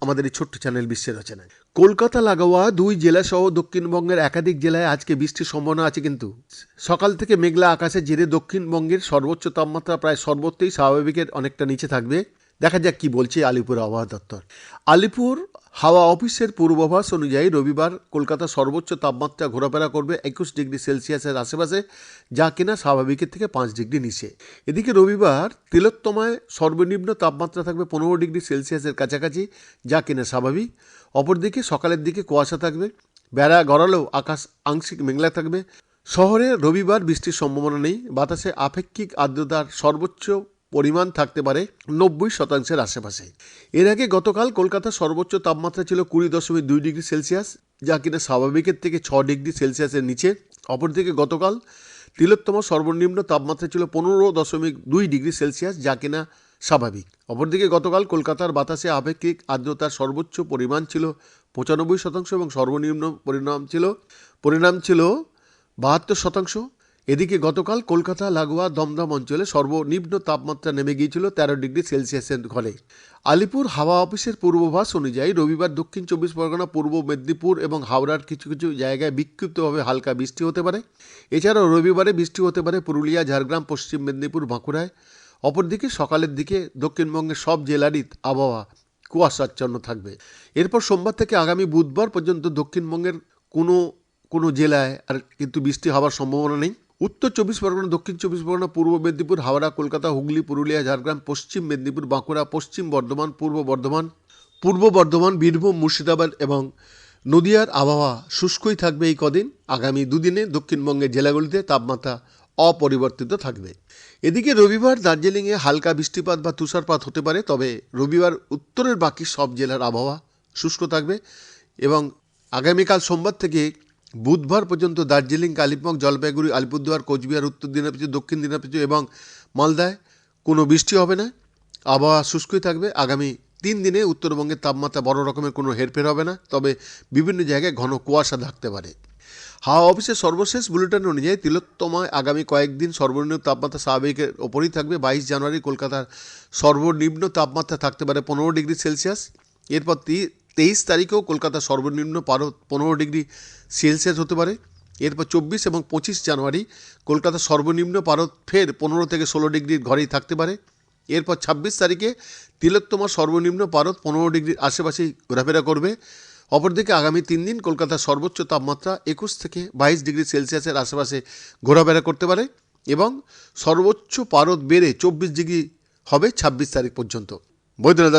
আমাদের এই ছোট্ট চ্যানেল বিশ্বের রচনায়। কলকাতা লাগোয়া দুই জেলা সহ দক্ষিণবঙ্গের একাধিক জেলায় আজকে বৃষ্টির সম্ভাবনা আছে কিন্তু। সকাল থেকে মেঘলা আকাশে জেরে দক্ষিণবঙ্গের সর্বোচ্চ তাপমাত্রা প্রায় সর্বত্রই স্বাভাবিকের অনেকটা নিচে থাকবে। দেখা যাক কি বলছে আলিপুর আবহাওয়া দপ্তর। আলিপুর হাওয়া অফিসের পূর্বাভাস অনুযায়ী রবিবার কলকাতা সর্বোচ্চ তাপমাত্রা ঘোরাফেরা করবে একুশ ডিগ্রি সেলসিয়াসের আশেপাশে, যা কিনা স্বাভাবিকের থেকে পাঁচ ডিগ্রি নিচে। এদিকে রবিবার তিলোত্তমায় সর্বনিম্ন তাপমাত্রা থাকবে পনেরো ডিগ্রি সেলসিয়াসের কাছাকাছি, যা কিনা স্বাভাবিক। অপরদিকে সকালের দিকে কুয়াশা থাকবে, বেড়া গড়ালেও আকাশ আংশিক মেঘলা থাকবে। শহরে রবিবার বৃষ্টির সম্ভাবনা নেই, বাতাসে আপেক্ষিক আর্দ্রতার সর্বোচ্চ পরিমাণ থাকতে পারে নব্বই শতাংশের আশেপাশে। এর আগে গতকাল কলকাতার সর্বোচ্চ তাপমাত্রা ছিল কুড়ি দশমিক দুই ডিগ্রি সেলসিয়াস, যা কিনা স্বাভাবিকের থেকে ছ ডিগ্রি সেলসিয়াসের নিচে। অপরদিকে গতকাল তিলোত্তম সর্বনিম্ন তাপমাত্রা ছিল পনেরো দশমিক দুই ডিগ্রি সেলসিয়াস, যা কিনা স্বাভাবিক। অপরদিকে গতকাল কলকাতার বাতাসে আপেক্ষিক আর্দ্রতার সর্বোচ্চ পরিমাণ ছিল পঁচানব্বই শতাংশ এবং সর্বনিম্ন পরিণাম ছিল পরিণাম ছিল বাহাত্তর শতাংশ। এদিকে গতকাল কলকাতা, লাগোয়া, দমদম অঞ্চলে সর্বনিম্ন তাপমাত্রা নেমে গিয়েছিল তেরো ডিগ্রি সেলসিয়াসের ঘরে। আলিপুর হাওয়া অফিসের পূর্বাভাস অনুযায়ী রবিবার দক্ষিণ চব্বিশ পরগনা, পূর্ব মেদিনীপুর এবং হাওড়ার কিছু কিছু জায়গায় বিক্ষিপ্তভাবে হালকা বৃষ্টি হতে পারে। এছাড়াও রবিবারে বৃষ্টি হতে পারে পুরুলিয়া, ঝাড়গ্রাম, পশ্চিম মেদিনীপুর, বাঁকুড়ায়। অপরদিকে সকালের দিকে দক্ষিণবঙ্গের সব জেলারই আবহাওয়া কুয়াশাচ্ছন্ন থাকবে। এরপর সোমবার থেকে আগামী বুধবার পর্যন্ত দক্ষিণবঙ্গের কোনো কোনো জেলায় আর কিন্তু বৃষ্টি হওয়ার সম্ভাবনা নেই। উত্তর চব্বিশ পরগনা, দক্ষিণ চব্বিশ পরগনা, পূর্ব মেদিনীপুর, হাওড়া, কলকাতা, হুগলি, পুরুলিয়া, ঝাড়গ্রাম, পশ্চিম মেদিনীপুর, বাঁকুড়া, পশ্চিম বর্ধমান, পূর্ব বর্ধমান পূর্ব বর্ধমান, বীরভূম, মুর্শিদাবাদ এবং নদিয়ার আবহাওয়া শুষ্কই থাকবে এই কদিন। আগামী দুদিনে দক্ষিণবঙ্গের জেলাগুলিতে তাপমাত্রা অপরিবর্তিত থাকবে। এদিকে রবিবার দার্জিলিংয়ে হালকা বৃষ্টিপাত বা তুষারপাত হতে পারে, তবে রবিবার উত্তরের বাকি সব জেলার আবহাওয়া শুষ্ক থাকবে এবং আগামীকাল সোমবার থেকে বুধবার পর্যন্ত দার্জিলিং, কালিম্পং, জলপাইগুড়ি, আলিপুরদুয়ার, কোচবিহার, উত্তর দিনাজপুর, দক্ষিণ দিনাজপুর এবং মালদায় কোনো বৃষ্টি হবে না। আবহাওয়া শুষ্কই থাকবে। আগামী তিন দিনে উত্তরবঙ্গের তাপমাত্রা বড় রকমের কোনো হেরফের হবে না, তবে বিভিন্ন জায়গায় ঘন কুয়াশা থাকতে পারে। হাওয়া অফিসের সর্বশেষ বুলেটিন অনুযায়ী তিলোত্তমায় আগামী কয়েকদিন সর্বনিম্ন তাপমাত্রা স্বাভাবিকের ওপরই থাকবে। বাইশ জানুয়ারি কলকাতার সর্বনিম্ন তাপমাত্রা থাকতে পারে পনেরো ডিগ্রি সেলসিয়াস। এরপর তেইশ তারিখেও কলকাতার সর্বনিম্ন পনেরো ডিগ্রি সেলসিয়াস হতে পারে। এরপর চব্বিশ এবং পঁচিশ জানুয়ারি কলকাতার সর্বনিম্ন পারদ ফের পনেরো থেকে ষোলো ডিগ্রির ঘরেই থাকতে পারে। এরপর ছাব্বিশ তারিখে তিলোত্তমার সর্বনিম্ন পারদ পনেরো ডিগ্রির আশেপাশেই ঘোরাফেরা করবে। অপরদিকে আগামী তিন দিন কলকাতার সর্বোচ্চ তাপমাত্রা একুশ থেকে বাইশ ডিগ্রি সেলসিয়াসের আশেপাশে ঘোরাফেরা করতে পারে এবং সর্বোচ্চ পারদ বেড়ে চব্বিশ ডিগ্রি হবে ছাব্বিশ তারিখ পর্যন্ত। বৈদ্যনাথ